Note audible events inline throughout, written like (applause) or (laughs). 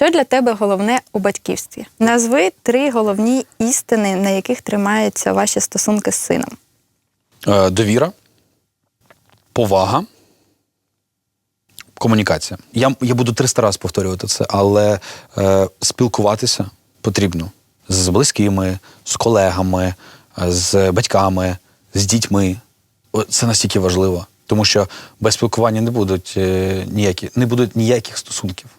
Що для тебе головне у батьківстві? Назви три головні істини, на яких тримаються ваші стосунки з сином. Е, довіра, повага, комунікація. Я, я буду 300 разів повторювати це, але е, спілкуватися потрібно з близькими, з колегами, з батьками, з дітьми. Це настільки важливо, тому що без спілкування не будуть е, ніякі, не будуть ніяких стосунків.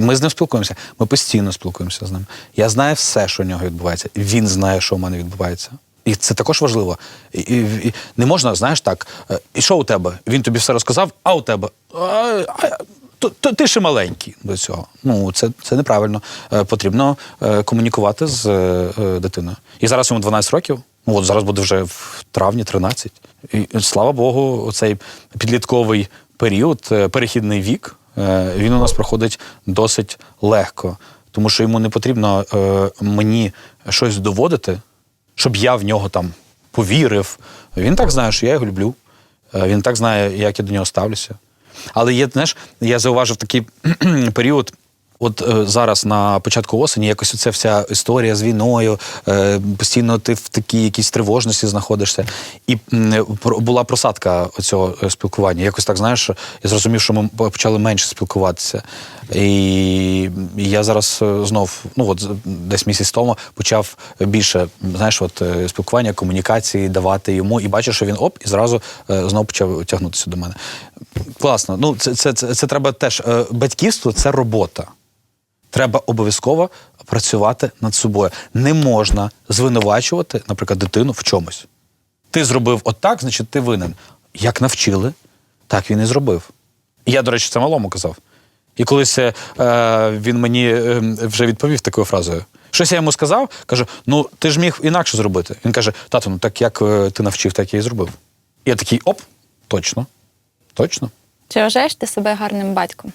Ми з ним спілкуємося, ми постійно спілкуємося з ним. Я знаю все, що у нього відбувається. Він знає, що у мене відбувається. І це також важливо. І, і, і не можна, знаєш, так, е, і що у тебе? Він тобі все розказав, а у тебе? А, а, то, то ти ще маленький до цього. Ну, це, це неправильно. Е, потрібно е, комунікувати з е, е, дитиною. І зараз йому 12 років. Ну, от зараз буде вже в травні 13. І слава Богу, цей підлітковий період, е, перехідний вік, він у нас проходить досить легко, тому що йому не потрібно е, мені щось доводити, щоб я в нього там повірив. Він так знає, що я його люблю. Е, Він так знає, як я до нього ставлюся. Але є, знаєш, я зауважив такий (clears throat) період. От е, зараз на початку осені якось оця вся історія з війною, е, постійно ти в такій якійсь тривожності знаходишся. І про- була просадка цього спілкування. Якось так, знаєш, я зрозумів, що ми почали менше спілкуватися. І я зараз е, знов, ну от десь місяць тому почав більше, знаєш, от е, спілкування, комунікації давати йому, і бачу, що він оп, і зразу е, знов почав тягнутися до мене. Класно. Ну, це, це, це, це треба теж. е, Батьківство це робота. Треба обов'язково працювати над собою. Не можна звинувачувати, наприклад, дитину в чомусь. Ти зробив отак, значить, ти винен. Як навчили, так він і зробив. Я, до речі, це малому казав. І колись е, він мені е, вже відповів такою фразою. Щось я йому сказав, каже: ну ти ж міг інакше зробити. Він каже: тато, ну так як е, ти навчив, так я і зробив. І я такий оп, точно, точно. Чи вважаєш ти себе гарним батьком?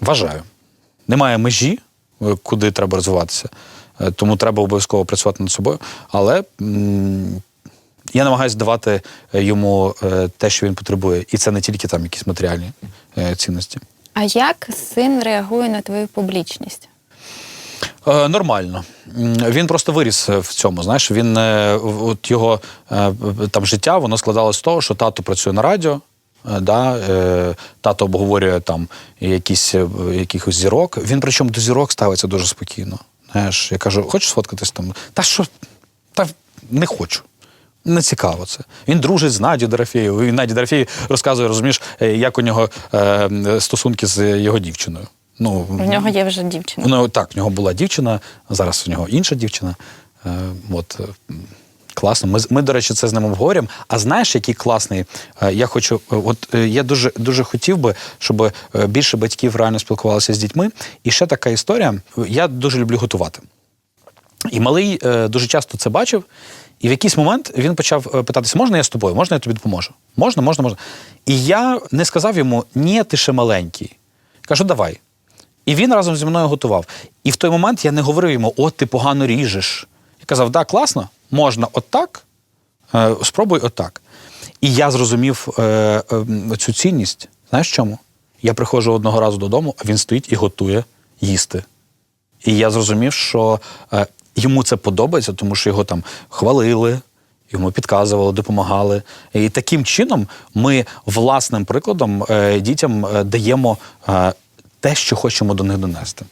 Вважаю. Немає межі, е, куди треба розвиватися. Е, Тому треба обов'язково працювати над собою. Але я намагаюся давати е, йому те, що він потребує. І це не тільки там якісь матеріальні цінності. А як син реагує на твою публічність? Нормально. Він просто виріс в цьому. Знаєш, він от його там життя воно складалось з того, що тато працює на радіо. Е, Да, е, тато обговорює там якісь, е, якихось зірок. Він причому до зірок ставиться дуже спокійно. Знаєш, я кажу, хочеш сфоткатись там? Та що? Та не хочу. Не цікаво це. Він дружить з Надю Дорофєєю. І Наді Дорофєєві розказує, розумієш, як у нього е, стосунки з його дівчиною. Ну, В нього є вже дівчина. Ну так, в нього була дівчина, зараз у нього інша дівчина. Е, от, класно. Ми, ми, до речі, це з ним обговорюємо. А знаєш, який класний? Е, я хочу, е, от е, я дуже, дуже хотів би, щоб більше батьків реально спілкувалися з дітьми. І ще така історія. Я дуже люблю готувати. І малий дуже часто це бачив. І в якийсь момент він почав питатися: можна я з тобою? Можна я тобі допоможу? Можна, можна, можна. І я не сказав йому, ні, ти ще маленький. Кажу, давай. І він разом зі мною готував. І в той момент я не говорив йому, от ти погано ріжеш. Я казав, да, класно, можна отак, е, спробуй отак. І я зрозумів е, е, цю цінність. Знаєш чому? Я приходжу одного разу додому, а він стоїть і готує їсти. І я зрозумів, що йому це подобається, тому що його там хвалили, йому підказували, допомагали. І таким чином ми власним прикладом дітям даємо те, що хочемо до них донести.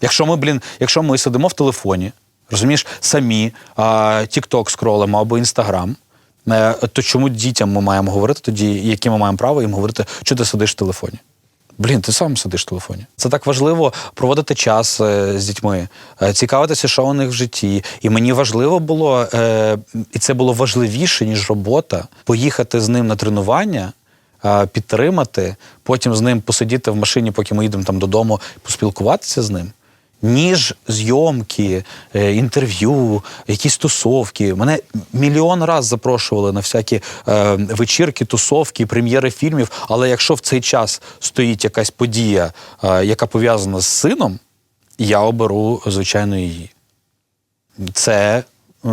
Якщо ми, блін, якщо ми сидимо в телефоні, розумієш, самі TikTok скролимо або Інстаграм, е, то чому дітям ми маємо говорити тоді, яке ми маємо право їм говорити, що ти сидиш в телефоні? Блін, ти сам сидиш в телефоні. Це так важливо проводити час е, з дітьми, е, цікавитися, що у них в житті. І мені важливо було, і це було важливіше, ніж робота, поїхати з ним на тренування, підтримати, потім з ним посидіти в машині, поки ми їдемо там додому, поспілкуватися з ним. Ніж зйомки, е, інтерв'ю, якісь тусовки. Мене мільйон раз запрошували на всякі е, вечірки, тусовки, прем'єри фільмів. Але якщо в цей час стоїть якась подія, е, яка пов'язана з сином, я оберу, звичайно, її. Це е,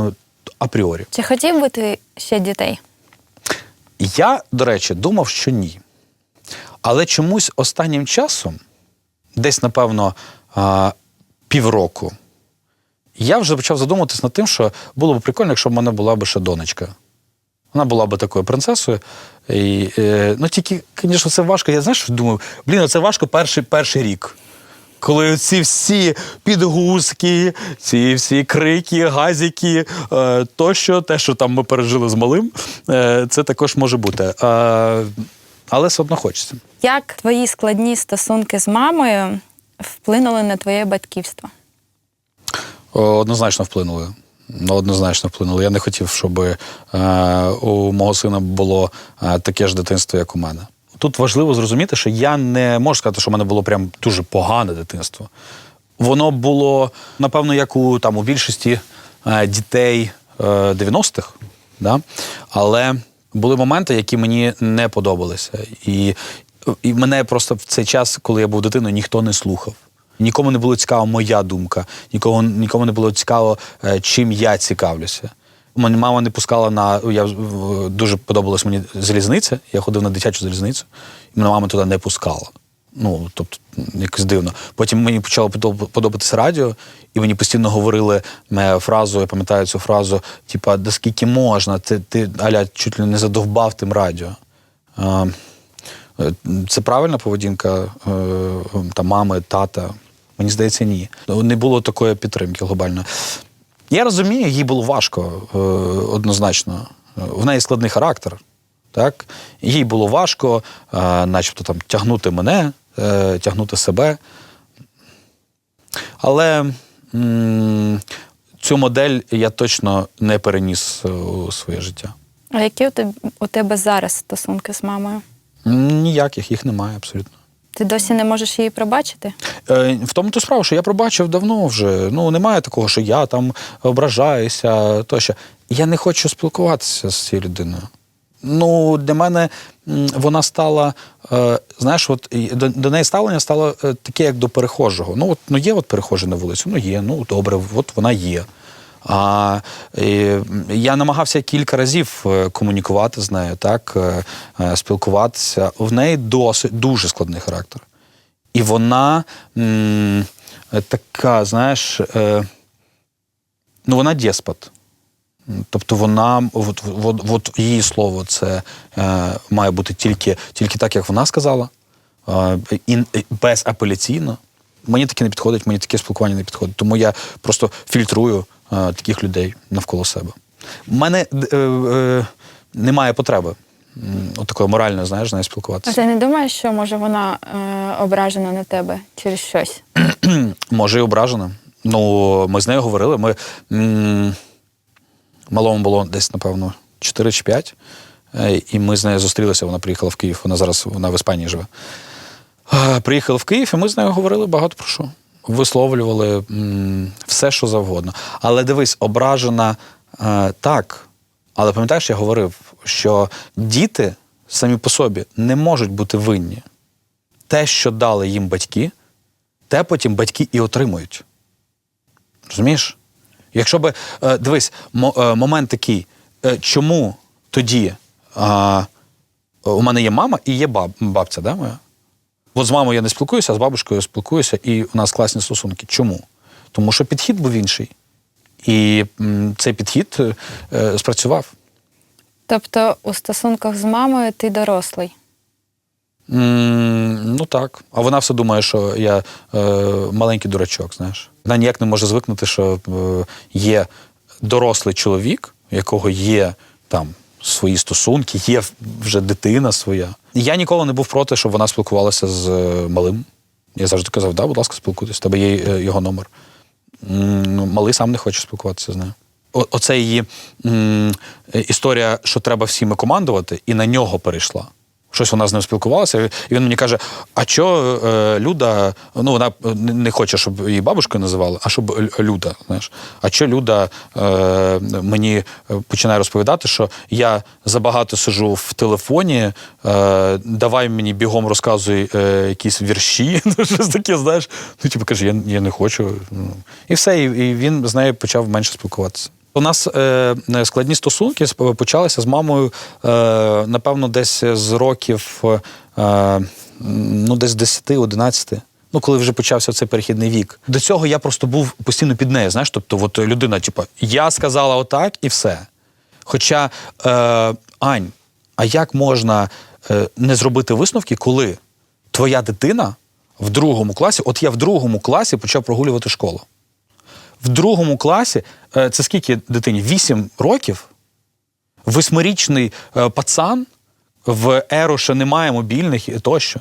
апріорі. Чи хотів би ти ще дітей? Я, до речі, думав, що ні. Але чомусь останнім часом, десь, напевно, півроку, я вже почав задумуватись над тим, що було б прикольно, якщо б в мене була б ще донечка. Вона була б такою принцесою. І, е, ну тільки, звісно, це важко. Я знаєш, думаю, блін, це важко перший, перший рік. Коли ці всі підгузки, ці всі крики, газики, е, тощо, те, що там ми пережили з малим, е, це також може бути. Е, але все одно хочеться. Як твої складні стосунки з мамою вплинули на твоє батьківство? Однозначно вплинули. Ну, Однозначно вплинули. Я не хотів, щоб е, у мого сина було е, таке ж дитинство, як у мене. Тут важливо зрозуміти, що я не можу сказати, що в мене було прям дуже погане дитинство. Воно було, напевно, як у, там, у більшості е, дітей е, 90-х. Да? Але були моменти, які мені не подобалися. І, і мене просто в цей час, коли я був дитиною, ніхто не слухав. Нікому не було цікава моя думка, нікому, нікому не було цікаво, е, чим я цікавлюся. Мене мама не пускала на. Я дуже подобалась мені залізниця. Я ходив на дитячу залізницю, і мене мама туди не пускала. Ну, тобто, якось дивно. Потім мені почало подобатися радіо, і мені постійно говорили е, фразу, я пам'ятаю цю фразу: типа, да скільки можна, ти, ти Аля чуть ли не задовбав тим радіо. Е, Це правильна поведінка е, та мами, тата? Мені здається, ні. Не було такої підтримки глобальної. Я розумію, їй було важко е, однозначно. В неї складний характер. Так? Їй було важко, начебто там тягнути мене, тягнути себе. Але цю модель я точно не переніс у своє життя. А які у тебе зараз стосунки з мамою? Ніяких їх немає абсолютно. Ти досі не можеш її пробачити? Е, В тому то справа, що я пробачив давно вже. Ну, немає такого, що я там ображаюся тощо. Я не хочу спілкуватися з цією людиною. Ну, для мене вона стала, е, знаєш, от до, до неї ставлення стало е, таке, як до перехожого. Ну, от ну є от перехожий на вулицю, ну є, ну добре, от вона є. А я намагався кілька разів е, комунікувати з нею, так, е, е, спілкуватися. В неї досить дуже складний характер. І вона м, така, знаєш, е, ну вона деспот. Тобто вона, от, от, от її слово, це е, має бути тільки, тільки так, як вона сказала, е, і, безапеляційно. Мені таке не підходить, мені таке спілкування не підходить. Тому я просто фільтрую таких людей навколо себе. У мене е, е, немає потреби от такої моральної, знаєш, з нею А ти не думаєш, що може вона е, ображена на тебе через щось? (clears throat) Може, і ображена. Ну, ми з нею говорили. Ми м- малому було десь, напевно, 4 чи 5. Е, І ми з нею зустрілися. Вона приїхала в Київ. Вона зараз вона в Іспанії живе. Е, Приїхали в Київ, і ми з нею говорили багато про що. Висловлювали все, що завгодно. Але дивись, ображена е, так. Але пам'ятаєш, я говорив, що діти самі по собі не можуть бути винні. Те, що дали їм батьки, те потім батьки і отримують. Розумієш? Якщо би, е, дивись, е, момент такий, е, чому тоді е, у мене є мама і є баб, бабця, да, моя? От з мамою я не спілкуюся, а з бабушкою спілкуюся, і у нас класні стосунки. Чому? Тому що підхід був інший. І цей підхід е, е, спрацював. Тобто у стосунках з мамою ти дорослий. М, Ну так. А вона все думає, що я е, маленький дурачок, знаєш. Вона ніяк не може звикнути, що е, є дорослий чоловік, у якого є там свої стосунки, є вже дитина своя. Я ніколи не був проти, щоб вона спілкувалася з е, малим. Я завжди казав, да, будь ласка, спілкуйтесь, у тебе є е, його номер. Ну, малий сам не хоче спілкуватися з нею. Оце її е, історія, що треба всіми командувати, і на нього перейшла. Щось вона з ним спілкувалася, і він мені каже: а що е, Люда, ну вона не хоче, щоб її бабушкою називали, а щоб Люда. Знаєш, а що Люда е, мені починає розповідати, що я забагато сижу в телефоні, е, давай мені бігом розказуй е, якісь вірші, (laughs) ну щось таке, знаєш. Ну, типу, каже, я, я не хочу. Ну, І все, і, і він з нею почав менше спілкуватися. У нас е, складні стосунки почалися з мамою, е, напевно, десь з років е, ну, десь 10-11. Ну, коли вже почався цей перехідний вік. До цього я просто був постійно під нею. Знаєш, тобто, от людина, типу, я сказала отак і все. Хоча, е, Ань, а як можна е, не зробити висновки, коли твоя дитина в другому класі, от я в другому класі почав прогулювати школу. В другому класі, е, це скільки дитині? Вісім років. Восьмирічний е, пацан в еру ще немає мобільних і тощо.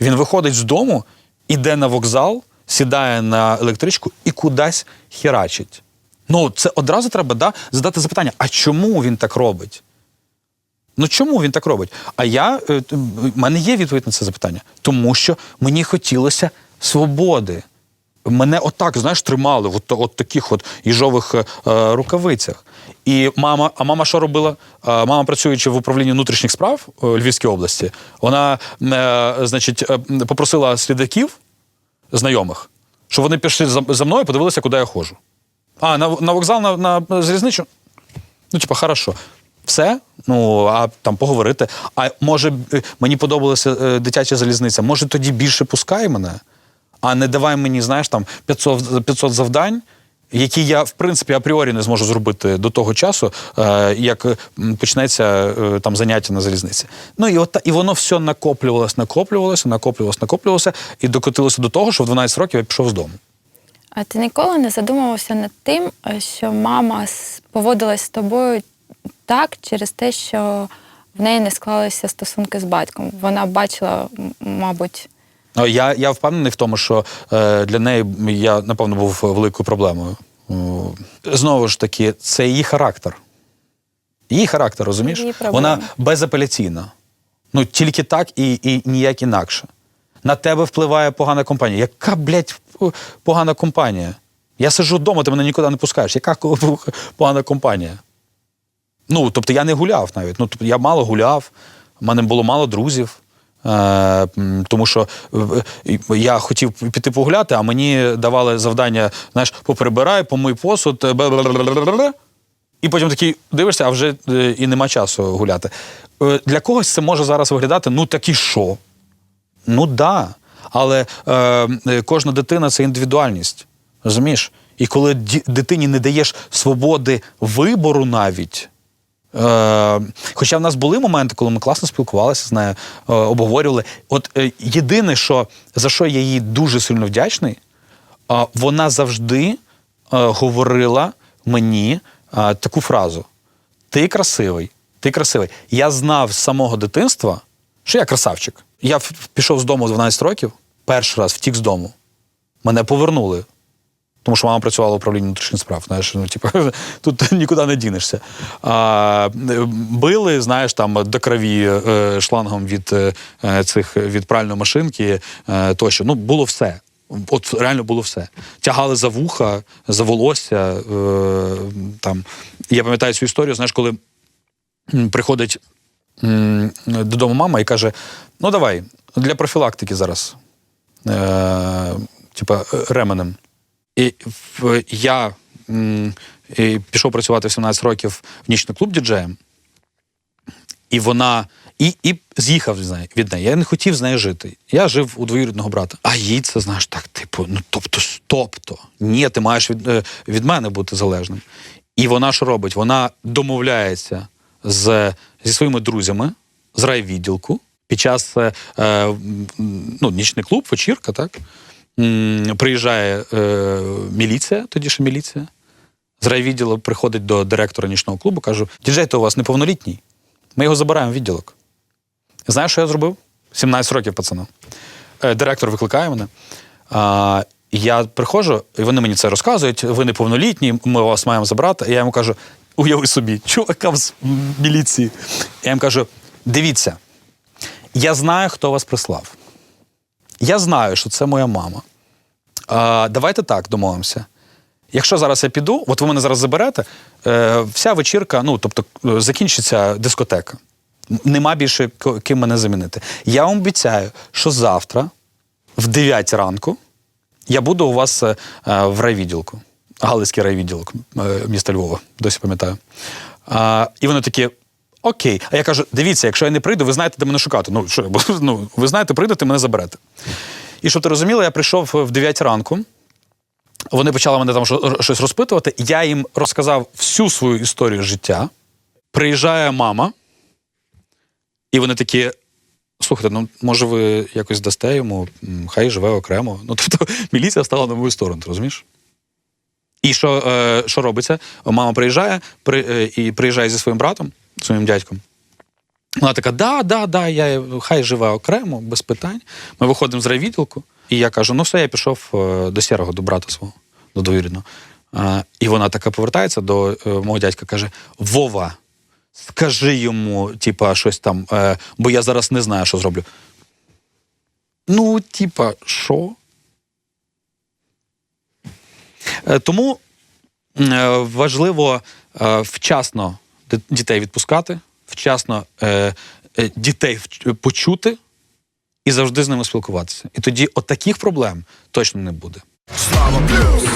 Він виходить з дому, іде на вокзал, сідає на електричку і кудись херачить. Ну, це одразу треба да, задати запитання: а чому він так робить? Ну чому він так робить? А я е, в мене є відповідь на це запитання. Тому що мені хотілося свободи. Мене отак, знаєш, тримали в от, от таких от їжових е, е, рукавицях. І мама, а мама що робила? Е, мама, працюючи в управлінні внутрішніх справ е, Львівській області, вона, е, значить, попросила слідаків знайомих, щоб вони пішли за, мною, подивилися, куди я ходжу. А, на, на вокзал, на, на залізничну? Ну, типа, хорошо. Все, ну а там поговорити. А може, мені подобалася дитяча залізниця, може тоді більше пускай мене, а не давай мені, знаєш, там 500, 500 завдань, які я, в принципі, апріорі не зможу зробити до того часу, е, як почнеться е, там заняття на залізниці. Ну і от і воно все накоплювалося, накоплювалося, накоплювалося, накоплювалося, і докотилося до того, що в 12 років я пішов з дому. А ти ніколи не задумувався над тим, е, що мама поводилась з тобою так через те, що в неї не склалися стосунки з батьком. Вона бачила, мабуть, Я, я впевнений в тому, що е, для неї я, напевно, був великою проблемою. Знову ж таки, це її характер. Її характер, розумієш? Її. Вона безапеляційна. Ну, тільки так і, і ніяк інакше. На тебе впливає погана компанія. Яка, блядь, погана компанія? Я сиджу вдома, ти мене нікуди не пускаєш. Яка погана компанія? Ну, тобто я не гуляв навіть. Ну, тобто я мало гуляв, в мене було мало друзів. Е, тому що я хотів піти погуляти, а мені давали завдання, знаєш, поприбирай, помий посуд, е, і потім такий дивишся, а вже е, і нема часу гуляти. Для когось це може зараз виглядати, ну так і що? Ну да. Але е, кожна дитина це індивідуальність. Розумієш? І коли дитині не даєш свободи вибору навіть. Е, хоча в нас були моменти, коли ми класно спілкувалися з нею, е, обговорювали. От е, єдине, що за що я їй дуже сильно вдячний, е, вона завжди е, говорила мені е, таку фразу: Ти красивий, ти красивий. Я знав з самого дитинства, що я красавчик. Я пішов з дому в 12 років, перший раз втік з дому. Мене повернули. Тому що мама працювала в управлінні внутрішніх справ. Знаєш, ну, типу, (laughs) тут (laughs) нікуди не дінешся. А, били, знаєш, там до крові е, шлангом від е, цих від пральної машинки е, тощо. Ну, було все. От реально було все. Тягали за вуха, за волосся. Там. Я пам'ятаю цю історію, знаєш, коли приходить додому мама і каже: ну давай, для профілактики зараз. Типа ременем. І в, я м, і пішов працювати в 17 років в нічний клуб діджеєм, і вона. І, і з'їхав від неї. Я не хотів з нею жити. Я жив у двоюрідного брата. А їй це, знаєш, так, типу, ну тобто, тобто, ні, ти маєш від, е, від мене бути залежним. І вона що робить? Вона домовляється з, зі своїми друзями з райвідділку під час е, е, ну, нічний клуб, вечірка, так? Приїжджає е, міліція, тоді ще міліція. З райвідділу приходить до директора нічного клубу, кажу: діджей, то у вас неповнолітній. Ми його забираємо в відділок. Знаєш, що я зробив? 17 років, пацана. Е, Директор викликає мене. А, я приходжу, і вони мені це розказують. Ви неповнолітні, ми вас маємо забрати. І я йому кажу: уяви собі, чувака з міліції. Я їм кажу: дивіться, я знаю, хто вас прислав. Я знаю, що це моя мама. А, давайте так домовимося. Якщо зараз я піду, от ви мене зараз заберете, е, вся вечірка, ну тобто е, закінчиться дискотека. Нема більше ким мене замінити. Я вам обіцяю, що завтра, в 9 ранку, я буду у вас е, е, в райвідділку. Галицький райвідділок міста Львова, досі пам'ятаю. І вони такі. Окей. А я кажу: дивіться, якщо я не прийду, ви знаєте, де мене шукати. Ну, що, (laughs) ну, ви знаєте, прийдете, мене заберете. І щоб ти розуміла, я прийшов в 9 ранку. Вони почали мене там щось розпитувати. Я їм розказав всю свою історію життя. Приїжджає мама, і вони такі: слухайте, ну може ви якось дасте йому, хай живе окремо. (laughs) Ну, тобто, міліція стала на мою сторону, ти розумієш? І що, е, що робиться? Мама приїжджає при, е, і приїжджає зі своїм братом, своїм дядьком. Вона така: да, да, да, я, хай живе окремо, без питань. Ми виходимо з райвідділку, і я кажу: ну все, я пішов е, до сірого, до брата свого, до двоюрідного. Е, і вона така повертається до е, мого дядька, каже: Вова, скажи йому, типа, щось там, бо я зараз не знаю, що зроблю. Ну, типа, що? Тому важливо вчасно дітей відпускати, вчасно е, е, дітей почути і завжди з ними спілкуватися. І тоді от таких проблем точно не буде. Слава плюс,